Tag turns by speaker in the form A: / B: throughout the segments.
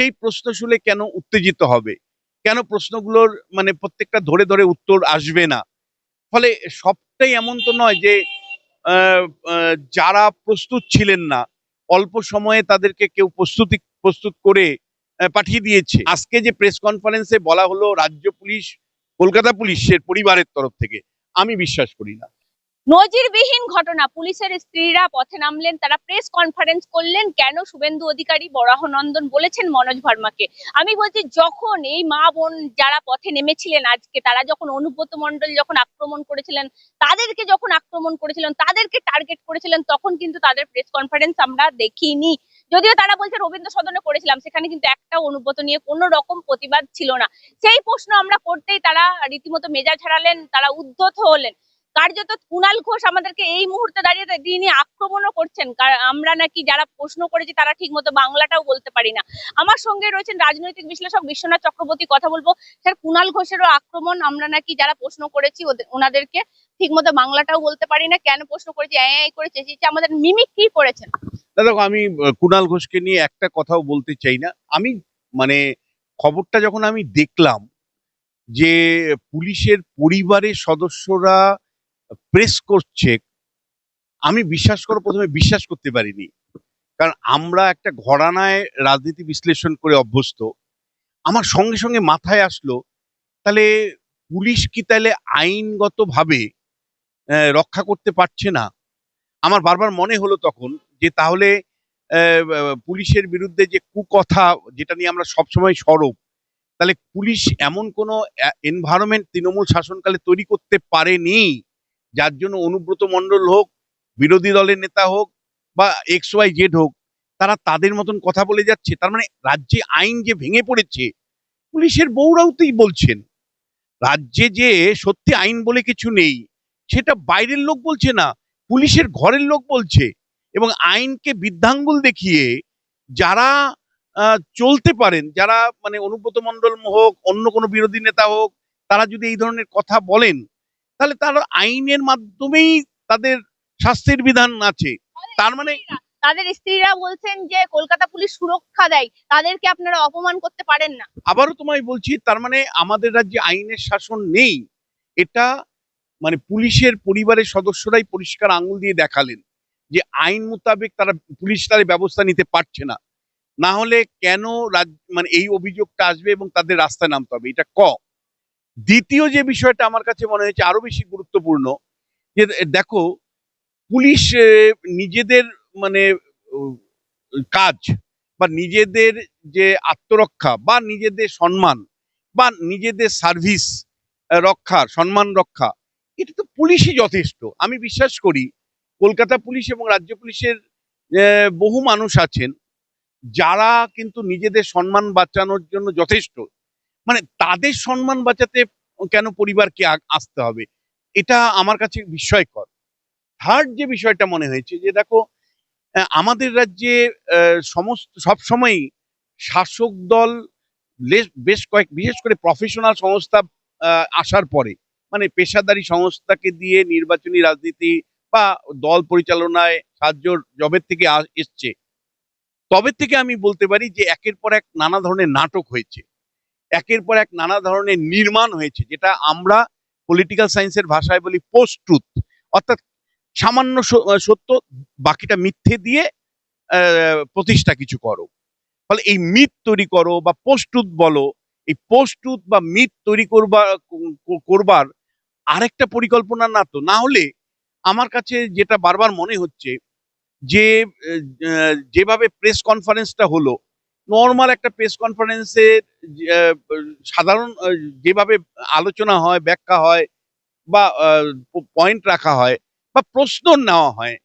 A: সেই প্রশ্ন শুনে কেন উত্তেজিত হবে? কেন প্রশ্নগুলোর মানে প্রত্যেকটা ধরে ধরে উত্তর আসবে না? ফলে সবটাই এমন তো নয় যে যারা প্রস্তুত ছিলেন না, অল্প সময়ে তাদেরকে কেউ প্রস্তুতি, প্রস্তুত করে পাঠিয়ে দিয়েছে। আজকে যে প্রেস কনফারেন্সে বলা হলো রাজ্য পুলিশ, কলকাতা পুলিশের পরিবারের তরফ থেকে, আমি বিশ্বাস করি না।
B: নজিরবিহীন ঘটনা। পুলিশের স্ত্রীরা পথে নামলেন, তারা প্রেস কনফারেন্স করলেন, কেন শুভেন্দু অধিকারী বরাহ নন্দন বলেছেন মনোজ ভার্মাকে? আমি বলছি, যখন এই মা বোন যারা পথে নেমেছিলেন আজকে, তারা যখন অনুব্রত মন্ডল যখন আক্রমণ করেছিলেন, তাদেরকে যখন আক্রমণ করেছিলেন, তাদেরকে টার্গেট করেছিলেন, তখন কিন্তু তাদের প্রেস কনফারেন্স আমরা দেখিনি। যদিও তারা বলছে রবীন্দ্র সদনে করেছিলাম, সেখানে কিন্তু একটা অনুব্রত নিয়ে কোনো রকম প্রতিবাদ ছিল না। সেই প্রশ্ন আমরা করতেই তারা রীতিমতো মেজাজ হারালেন, তারা উদ্ধত হলেন। কার্যত কুণাল ঘোষ আমাদেরকে এই মুহূর্তে দাঁড়িয়ে তিনি আক্রমণও করছেন। কার- আমরা নাকি যারা প্রশ্ন করেছি তারা ঠিক মতো বাংলাটাও বলতে পারি না। আমার সঙ্গে রয়েছেন রাজনৈতিক বিশ্লেষক বিশ্বনাথ চক্রবর্তী কথা বলব। স্যার কুণাল ঘোষেরও আক্রমণ আমরা নাকি যারা প্রশ্ন করেছি ওনাদেরকে ঠিক মতো বাংলাটাও বলতে পারি না। কেন প্রশ্ন করেছি? করে চেঁচিয়েছি। আমাদের মিমিক কি করেছেন?
A: দেখো, আমি কুণাল ঘোষকে নিয়ে একটা কথাও বলতে চাই না। আমি মানে খবরটা যখন আমি দেখলাম যে পুলিশের পরিবারের সদস্যরা প্রেস করছে, আমি বিশ্বাস করো প্রথমে বিশ্বাস করতে পারিনি। কারণ আমরা একটা ঘরানায় রাজনীতি বিশ্লেষণ করে অভ্যস্ত। আমার সঙ্গে সঙ্গে মাথায় আসলো, তাহলে পুলিশ কি তাহলে আইনগতভাবে রক্ষা করতে পারছে না? আমার বারবার মনে হলো তখন যে তাহলে পুলিশের বিরুদ্ধে যে কুকথা, যেটা নিয়ে আমরা সবসময় সরব, তাহলে পুলিশ এমন কোনো এনভায়রনমেন্ট তৃণমূল শাসনকালে তৈরি করতে পারেনি? যার জন্য অনুব্রত মণ্ডল হোক, বিরোধী দলের নেতা হোক বা এক্স ওয়াই জেড হোক, তারা তাদের মতন কথা বলে যাচ্ছে। তার মানে রাজ্যে আইন যে ভেঙে পড়েছে, পুলিশের বৌরাওতেই বলছেন, রাজ্যে যে সত্যি আইন বলে কিছু নেই, সেটা বাইরের লোক বলছে না, পুলিশের ঘরের লোক বলছে। এবং আইনকে বৃদ্ধাঙ্গুল দেখিয়ে যারা চলতে পারেন, যারা মানে অনুব্রত মণ্ডল হোক, অন্য কোনো বিরোধী নেতা হোক, তারা যদি এই ধরনের কথা বলেন তাহলে তারা আইনের মাধ্যমেই তাদের শাস্তির বিধান আছে। তার মানে
B: তাদের স্ত্রীরা বলছেন যে কলকাতা পুলিশ সুরক্ষা দেয় তাদেরকে আপনারা অপমান করতে পারেন না।
A: আবারও তোমায় বলছি তার মানে আমাদের রাজ্যে আইনের শাসন নেই। এটা মানে পুলিশের পরিবারের সদস্যরাই পরিষ্কার আঙুল দিয়ে দেখালেন যে আইন মোতাবেক তারা পুলিশ তার ব্যবস্থা নিতে পারছে না। না হলে কেন রাজ- মানে এই অভিযোগটা আসবে এবং তাদের রাস্তায় নামতে হবে? এটা ক? দ্বিতীয় যে বিষয়টা আমার কাছে মনে হয়েছে আরও বেশি গুরুত্বপূর্ণ, যে দেখো, পুলিশ নিজেদের মানে কাজ বা নিজেদের যে আত্মরক্ষা বা নিজেদের সম্মান বা নিজেদের সার্ভিস রক্ষা, সম্মান রক্ষা, এটা তো পুলিশই যথেষ্ট। আমি বিশ্বাস করি কলকাতা পুলিশ এবং রাজ্য পুলিশের বহু মানুষ আছেন যারা কিন্তু নিজেদের সম্মান বাঁচানোর জন্য যথেষ্ট। মানে তাদের সম্মান বাঁচাতে কেন পরিবারকে আসতে হবে? এটা আমার কাছে বিস্ময়কর। থার্ড যে বিষয়টা মনে হয়েছে যে দেখো আমাদের রাজ্যে সমস্ত সবসময়ই শাসক দল বেশ কয়েক, বিশেষ করে প্রফেশনাল সংস্থা আসার পরে মানে পেশাদারি সংস্থাকে দিয়ে নির্বাচনী রাজনীতি বা দল পরিচালনায় সাহায্য জবের থেকে এসছে। তবে থেকে আমি বলতে পারি যে একের পর এক নানা ধরনের নাটক হয়েছে। একের পর এক নানা ধরনের নির্মাণ হয়েছে, যেটা আমরা পলিটিক্যাল সায়েন্সের ভাষায় বলি পোস্ট ট্রুথ অর্থাৎ সামান্য সত্য, বাকিটা মিথ্যে দিয়ে প্রতিষ্ঠা কিছু করো। ফলে এই মিথ তৈরি করো বা পোস্টুত বলো, এই পোস্টুত বা মিথ তৈরি করবার করবার আরেকটা পরিকল্পনা না তো, না হলে আমার কাছে যেটা বারবার মনে হচ্ছে যে যেভাবে প্রেস কনফারেন্সটা হলো নর্মাল একটা প্রেস কনফারেন্সে সাধারণ যেভাবে আলোচনা হয়, ব্যাখ্যা হয় বা পয়েন্ট রাখা হয় বা প্রশ্ন নেওয়া হয়,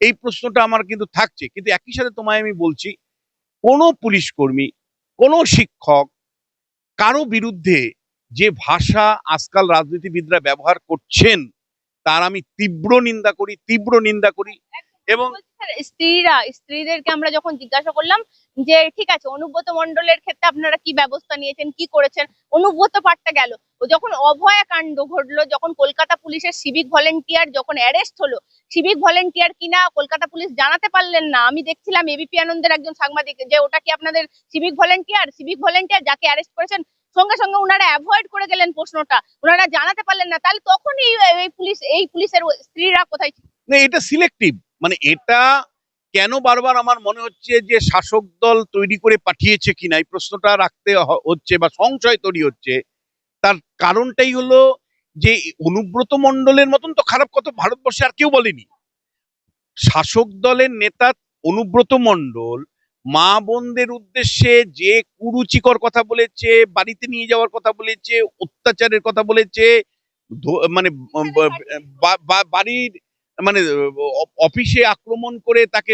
A: এই প্রশ্নটা আমার কিন্তু থাকছে। কিন্তু একই সাথে তোমায় আমি বলছি, কোনো পুলিশ কর্মী, কোনো শিক্ষক কারও বিরুদ্ধে যে ভাষা আজকাল রাজনীতিবিদরা ব্যবহার করছেন, তার আমি তীব্র নিন্দা করি, তীব্র নিন্দা করি। এবং
B: স্ত্রীরা স্ত্রীদেরকে আমরা যখন জিজ্ঞাসা করলাম যে ঠিক আছে অনুব্রত মন্ডলের ক্ষেত্রে আপনারা কি ব্যবস্থা নিয়েছেন কি করেছেন? অনুব্রত পাঠটা গেল। ও যখন অভয়া কাণ্ড ঘটলো যখন কলকাতা পুলিশের সিভিক ভলেন্টিয়ার যখন অ্যারেস্ট হলো সিভিক ভলেন্টিয়ার কিনা কলকাতা পুলিশ জানাতে পারলেন না। আমি দেখছিলাম এবিপি আনন্দের একজন সাংবাদিক যে ওটা কি আপনাদের সিভিক ভলেন্টিয়ার সিভিক ভলেন্টিয়ার যাকে অ্যারেস্ট করেছেন সঙ্গে সঙ্গে ওনারা অ্যাভয়েড করে গেলেন প্রশ্নটা। ওনারা জানাতে পারলেন না। তাহলে তখন এই এই পুলিশ এই পুলিশের স্ত্রীরা কোথায়
A: না এটা সিলেক্টিভ মানে এটা কেন বারবার আমার মনে হচ্ছে যে শাসক দল তৈরি করে পাঠিয়েছে কিনা এই প্রশ্নটা রাখতে হচ্ছে বা সংশয় তৈরি হচ্ছে তার কারণটাই হলো যে অনুব্রত মণ্ডলের মতন তো খারাপ কত ভারতবর্ষে আর কেউ বলেনি। শাসক দলের নেতা অনুব্রত মণ্ডল মা বোনদের উদ্দেশ্যে যে কুরুচিকর কথা বলেছে বাড়িতে নিয়ে যাওয়ার কথা বলেছে অত্যাচারের কথা বলেছে মানে বাড়ির মানে অফিসে আক্রমণ করে তাকে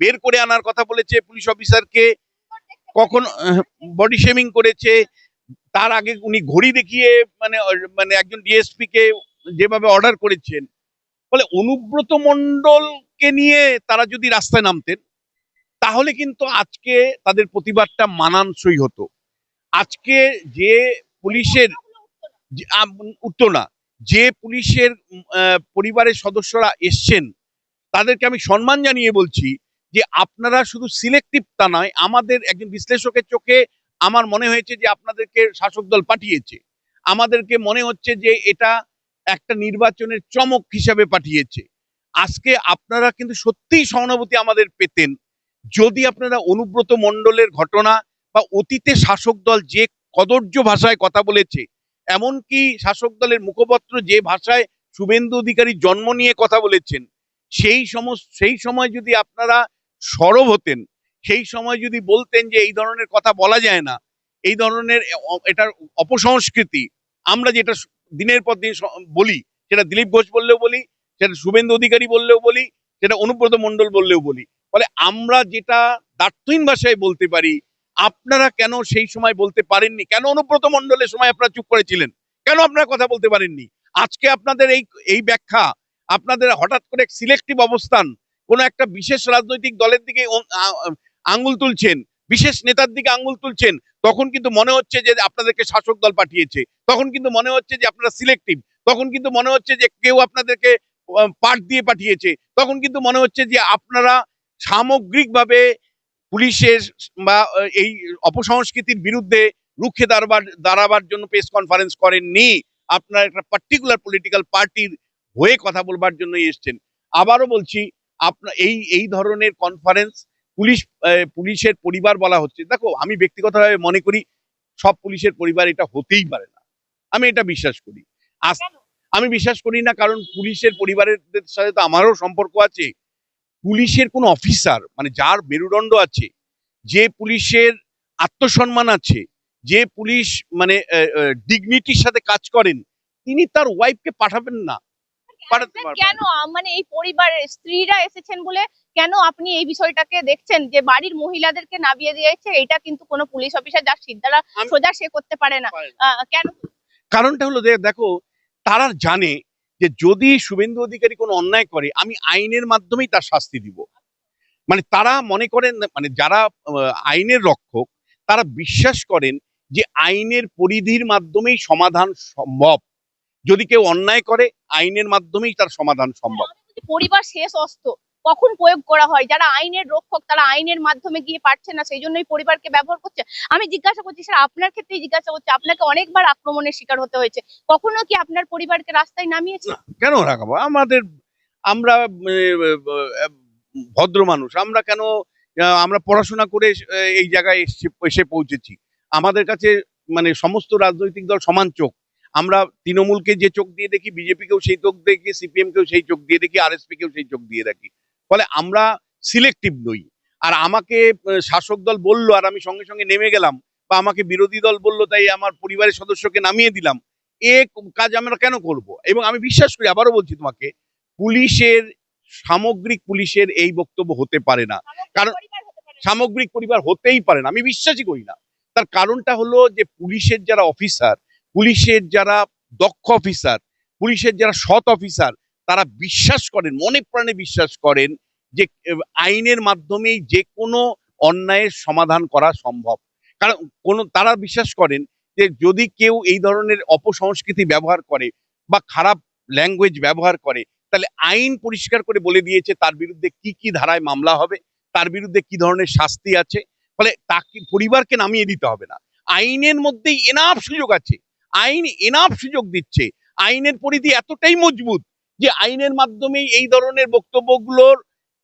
A: বের করে আনার কথা বলেছে পুলিশ অফিসারকে। কখন বডি শেমিং করেছে। তার আগে উনি ঘড়ি দেখিয়ে মানে মানে একজন ডিএসপি কে যেভাবে অর্ডার করেছেন। ফলে অনুব্রত মণ্ডলকে নিয়ে তারা যদি রাস্তায় নামতেন, তাহলে কিন্তু আজকে তাদের প্রতিবাদটা মানানসই হতো। আজকে যে পুলিশের উঠতো না যে পুলিশের পরিবারের সদস্যরা এসছেন, তাদেরকে আমি সম্মান জানিয়ে বলছি যে আপনারা শুধু সিলেক্টিভ তা নয়, আমাদের একজন বিশ্লেষকের চোখে আমার মনে হয়েছে যে আপনাদেরকে শাসক দল পাঠিয়েছে। আমাদেরকে মনে হচ্ছে যে এটা একটা নির্বাচনের চমক হিসাবে পাঠিয়েছে। আজকে আপনারা কিন্তু সত্যিই সহানুভূতি আমাদের পেতেন। যদি আপনারা অনুব্রত মণ্ডলের ঘটনা বা অতীতে শাসক দল যে কদর্য ভাষায় কথা বলেছে এমনকি শাসক দলের মুখপত্র যে ভাষায় শুভেন্দু অধিকারী জন্ম নিয়ে কথা বলেছেন, সেই সমস্ত সেই সময় যদি আপনারা সরব হতেন, সেই সময় যদি বলতেন যে এই ধরনের কথা বলা যায় না, এই ধরনের এটার অপসংস্কৃতি, আমরা যেটা দিনের পর দিন বলি, সেটা দিলীপ ঘোষ বললেও বলি, সেটা শুভেন্দু অধিকারী বললেও বলি, সেটা অনুব্রত মণ্ডল বললেও বলি, ফলে আমরা যেটা দার্থহীন ভাষায় বলতে পারি আপনারা কেন সেই সময় বলতে পারেননি? কেন অনুব্রত মণ্ডলের সময় আপনারা চুপ করেছিলেন কেন আপনারা কথা বলতে পারেননি? আজকে আপনাদের এই এই ব্যাখ্যা, আপনাদের হঠাৎ করে সিলেক্টিভ অবস্থান, কোন একটা বিশেষ রাজনৈতিক দলের দিকে আঙ্গুল তুলছেন, বিশেষ নেতার দিকে আঙ্গুল তুলছেন, তখন কিন্তু মনে হচ্ছে যে আপনাদেরকে শাসক দল পাঠিয়েছে, তখন কিন্তু মনে হচ্ছে যে আপনারা সিলেক্টিভ তখন কিন্তু মনে হচ্ছে যে কেউ আপনাদেরকে পাঠ দিয়ে পাঠিয়েছে, তখন কিন্তু মনে হচ্ছে যে আপনারা সামগ্রিকভাবে পুলিশের বা এই অপসংস্কৃতির বিরুদ্ধে রুখে দাঁড়াবার দাঁড়াবার জন্য প্রেস কনফারেন্স করেননি। আপনার একটা পার্টিকুলার পলিটিক্যাল পার্টির হয়ে কথা বলবার জন্য এসছেন। আবারও বলছি আপনার এই এই ধরনের কনফারেন্স পুলিশ পুলিশের পরিবার বলা হচ্ছে। দেখো আমি ব্যক্তিগতভাবে মনে করি সব পুলিশের পরিবার এটা হতেই পারে না। আমি এটা বিশ্বাস করি। আমি বিশ্বাস করি না কারণ পুলিশের পরিবারের সাথে তো আমারও সম্পর্ক আছে। পুলিশের কোনো অফিসার মানে যার মেরুদণ্ড আছে যে পুলিশের আত্মসম্মান আছে যে পুলিশ মানে ডিগনিটির সাথে কাজ করেন তিনি তার ওয়াইফকে পাঠাবেন না।
B: কেন মানে এই পরিবারের স্ত্রীরা এসেছেন বলে কেন আপনি এই বিষয়টাকে দেখছেন? যে বাড়ির মহিলাদেরকে নামিয়ে দিয়েছে এটা কিন্তু কোনো পুলিশ অফিসার যার সিদ্ধারা সোজা সে করতে পারে না। কেন?
A: কারণটা হলো দেখো তারা জানে যে যদি শুভেন্দু অধিকারী কোনো অন্যায় করে, আমি আইনের মাধ্যমেই তার শাস্তি দিব। মানে তারা মনে করেন মানে যারা আইনের রক্ষক, তারা বিশ্বাস করেন যে আইনের পরিধির মাধ্যমেই সমাধান সম্ভব। যদি কেউ অন্যায় করে, আইনের মাধ্যমেই তার সমাধান সম্ভব।
B: পরিবার শেষ অস্ত্র কখন প্রয়োগ করা হয়? যারা আইনের রক্ষক, তারা আইনের মাধ্যমে গিয়ে পারছে না, সেই জন্যই পরিবারকে ব্যবহার করছে। আমি জিজ্ঞাসা করছি, স্যার, আপনার ক্ষেত্রেই জিজ্ঞাসা করছি আপনাকে অনেকবার আক্রমণের শিকার হতে হয়েছে। কখনো কি আপনার পরিবারকে রাস্তায় নামিয়েছে?
A: কেন রাখাবো আমাদের, আমরা ভদ্র মানুষ। আমরা কেন আমরা পড়াশোনা করে এই জায়গায় এসে এসে পৌঁছেছি? আমাদের কাছে মানে সমস্ত রাজনৈতিক দল সমান চোখ। আমরা তৃণমূলকে যে চোখ দিয়ে দেখি, বিজেপিকেও সেই চোখ দেখি সিপিএম কেও সেই চোখ দিয়ে দেখি আরএসপি কেও সেই চোখ দিয়ে দেখি। ফলে আমরা সিলেক্টিভ নই। আর আমাকে শাসক দল বলল আর আমি সঙ্গে সঙ্গে নেমে গেলাম বা আমাকে বিরোধী দল বলল তাই আমার পরিবারের সদস্যকে নামিয়ে দিলাম। এ কাজ আমরা কেন করব? এবং আমি বিশ্বাস করি আবারও বলছি তোমাকে পুলিশের সামগ্রিক পুলিশের এই বক্তব্য হতে পারে না। কারণ-। সামগ্রিক পরিবার হতেই পারে না। আমি বিশ্বাসই করি না। তার কারণটা হলো যে পুলিশের যারা অফিসার পুলিশের যারা দক্ষ অফিসার পুলিশের যারা সৎ অফিসার তারা বিশ্বাস করেন, মনে প্রাণে বিশ্বাস করেন যে আইনের মাধ্যমেই যে কোনো অন্যায়ের সমাধান করা সম্ভব। কারণ কোন, তারা বিশ্বাস করেন যে যদি কেউ এই ধরনের অপসংস্কৃতি ব্যবহার করে বা খারাপ ল্যাঙ্গুয়েজ ব্যবহার করে, তাহলে আইন পরিষ্কার করে বলে দিয়েছে তার বিরুদ্ধে কি কি ধারায় মামলা হবে, তার বিরুদ্ধে কি ধরনের শাস্তি আছে, ফলে তাকে, পরিবারকে নামিয়ে দিতে হবে না। আইনের মধ্যেই এনাফ সুযোগ আছে। আইন এনাফ সুযোগ দিচ্ছে। আইনের পরিধি এতটাই মজবুত যে আইনের মাধ্যমেই এই ধরনের বক্তব্যগুলোর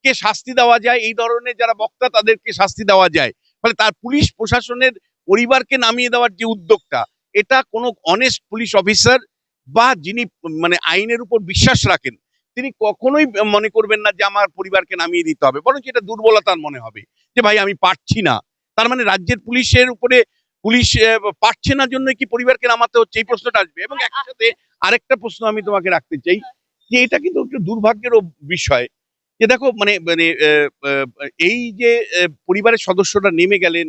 A: কে শাস্তি দেওয়া যায়, এই ধরনের যারা বক্তা তাদেরকে শাস্তি দেওয়া যায়। ফলে তার পুলিশ প্রশাসনের পরিবারকে নামিয়ে দেওয়ার যে উদ্যোগটা, এটা কোনো অনেস্ট পুলিশ অফিসার বা যিনি মানে আইনের উপর বিশ্বাস রাখেন, তিনি কখনোই মনে করবেন না যে আমার পরিবারকে নামিয়ে দিতে হবে। বরঞ্চ এটা দুর্বলতার মনে হবে যে, ভাই, আমি পারছি না। তার মানে রাজ্যের পুলিশের উপরে পুলিশ পারছে না জন্য কি পরিবারকে নামাতে হচ্ছে? এই প্রশ্নটা আসবে। এবং একসাথে আরেকটা প্রশ্ন আমি তোমাকে রাখতে চাই। যে এটা কিন্তু একটু দুর্ভাগ্যেরও বিষয়। যে দেখো মানে মানে এই যে পরিবারের সদস্যরা নেমে গেলেন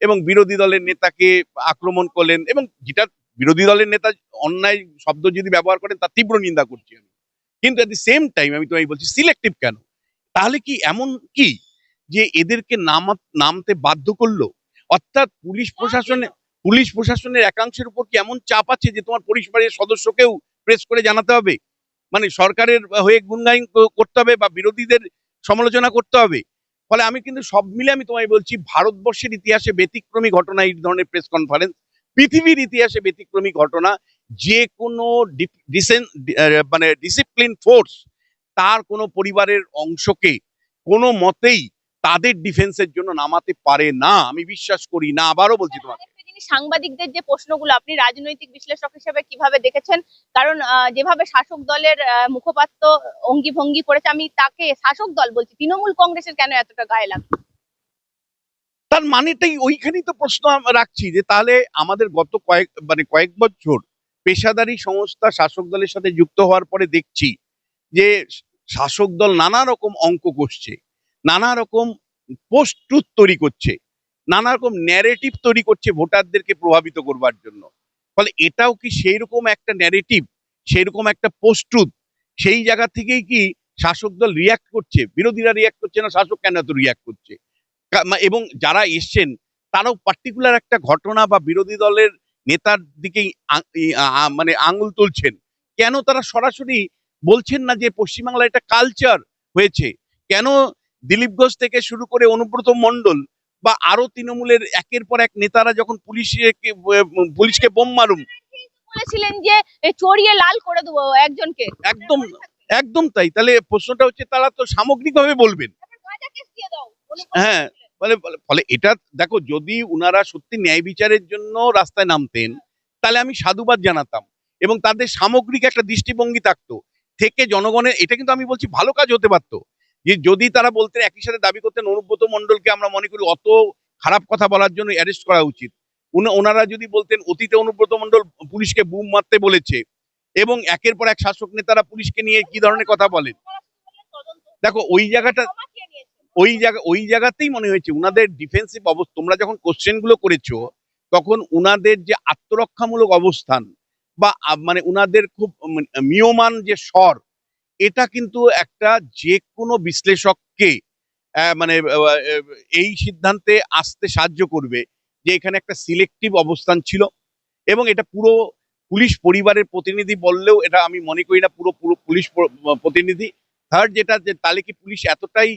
A: এবং বিরোধী দলের নেতাকে আক্রমণ করলেন এবং যেটা বিরোধী দলের নেতা অন্যায় শব্দ যদি ব্যবহার করেন তার তীব্র নিন্দা করছি আমি। কিন্তু অ্যাট দি সেম টাইম আমি তোমায় বলছি সিলেক্টিভ কেন? তাহলে কি এমন কি যে এদেরকে নামা নামতে বাধ্য করল? অর্থাৎ পুলিশ প্রশাসনে পুলিশ প্রশাসনের একাংশের উপর কি এমন চাপ আছে যে তোমার পরিবারের সদস্যকেও প্রেস করে জানাতে হবে? মানে সরকারের হয়ে গুণগায়ন করতে হবে বা বিরোধীদের সমালোচনা করতে হবে। ফলে আমি কিন্তু সব মিলে আমি তোমায় বলছি, ভারতবর্ষের ইতিহাসে ব্যতিক্রমী ঘটনা, এই ধরনের প্রেস কনফারেন্স পৃথিবীর ইতিহাসে ব্যতিক্রমী ঘটনা, যে কোনো মানে ডিসিপ্লিন ফোর্স তার কোনো পরিবারের অংশকে কোনো মতেই তাদের ডিফেন্সের জন্য নামাতে পারে না। আমি বিশ্বাস করি না। আবারও বলছি তোমাকে।
B: জিনিস, সাংবাদিকদের যে প্রশ্নগুলো আপনি রাজনৈতিক বিশ্লেষক হিসেবে কীভাবে দেখেছেন? কারণ যেভাবে শাসক দলের মুখপাত্র অঙ্গি ভঙ্গি করেছে আমি তাকে শাসক দল বলছি তৃণমূল কংগ্রেসের কেন এতটা গায়ে লাগছে?
A: তার মানেটাই ওইখানেই তো প্রশ্ন রাখছি যে তাহলে আমাদের গত কয়েক মানে কয়েক বছর পেশাদারি সংস্থা শাসক দলের সাথে যুক্ত হওয়ার পরে দেখছি যে শাসক দল নানা রকম অঙ্ক কষছে নানা রকম পোস্ট ট্রুথ তৈরি করছে। নানা রকম ন্যারেটিভ তৈরি করছে ভোটারদেরকে প্রভাবিত করবার জন্য। ফলে এটাও কি সেই রকম একটা ন্যারেটিভ সেই রকম একটা ট্রুথ সেই জায়গা থেকেই কি শাসক দল রিয়াক্ট করছে? বিরোধীরা রিয়াক্ট করছে না? শাসক কেন এত রিয়াক্ট করছে? এবং যারা এসছেন, তারাও পার্টিকুলার একটা ঘটনা বা বিরোধী দলের নেতার দিকেই মানে আঙুল তুলছেন। কেন তারা সরাসরি বলছেন না যে পশ্চিমবাংলায় একটা কালচার হয়েছে? কেন দিলীপ ঘোষ থেকে শুরু করে অনুব্রত মণ্ডল বা আরও তৃণমূলের একের পর এক নেতারা যখন পুলিশকে পুলিশকে বোম মারুম।
B: বলেছিলেন যে চড়িয়ে লাল করে দেবো একজনকে।
A: একদম একদম তাই। তাহলে প্রশ্নটা হচ্ছে তারা তো সামগ্রিকভাবে বলবেন।
B: দিয়ে দাও উনি
A: হ্যাঁ। ফলে- ফলে এটা দেখো যদি উনারা সত্যি ন্যায় বিচারের জন্য রাস্তায় নামতেন তাহলে আমি সাধুবাদ জানাতাম। এবং তাদের সামগ্রিক একটা দৃষ্টিভঙ্গি থাকতো। থেকে জনগণের এটা কিন্তু আমি বলছি ভালো কাজ হতে পারতো। যে যদি তারা বলতেন একই সাথে দাবি করতেন অনুব্রত মণ্ডলকে আমরা মনে করি অত খারাপ কথা বলার জন্য অ্যারেস্ট করা উচিত ওনারা যদি বলতেন অতীতে অনুব্রত মণ্ডল পুলিশকে বুম মারতে বলেছে এবং একের পর এক শাসক নেতারা পুলিশকে নিয়ে কি ধরনের কথা বলেন দেখো, ওই জায়গাটা। ওই জায়গা, ওই জায়গাতেই মনে হয়েছে উনাদের ডিফেন্সিভ অবস্থা, তোমরা যখন কোশ্চেনগুলো করেছ, তখন উনাদের যে আত্মরক্ষামূলক অবস্থান বা মানে উনাদের খুব মিয়মান যে স্বর এটা কিন্তু একটা যে কোনো বিশ্লেষককে মানে এই সিদ্ধান্তে আসতে সাহায্য করবে যে এখানে একটা সিলেক্টিভ অবস্থান ছিল এবং এটা পুরো পুলিশ পরিবারের প্রতিনিধি বললেও এটা আমি মনে করি না পুরো পুরো পুলিশ প্রতিনিধি। থার্ড যেটা, যে তাহলে কি পুলিশ এতটাই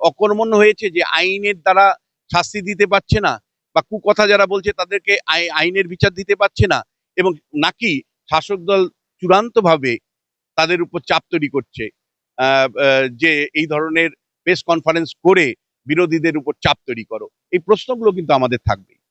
A: অকর্মণ্য হয়েছে যে আইনের দ্বারা শাস্তি দিতে পারছে না বা কুকথা যারা বলছে তাদেরকে আই- আইনের বিচার দিতে পারছে না এবং নাকি শাসক দল চূড়ান্তভাবে তাদের উপর চাপ তৈরি করছে। যে এই ধরনের প্রেস কনফারেন্স করে বিরোধীদের উপর চাপ তৈরি করো। এই প্রশ্নগুলো কিন্তু আমাদের থাকবে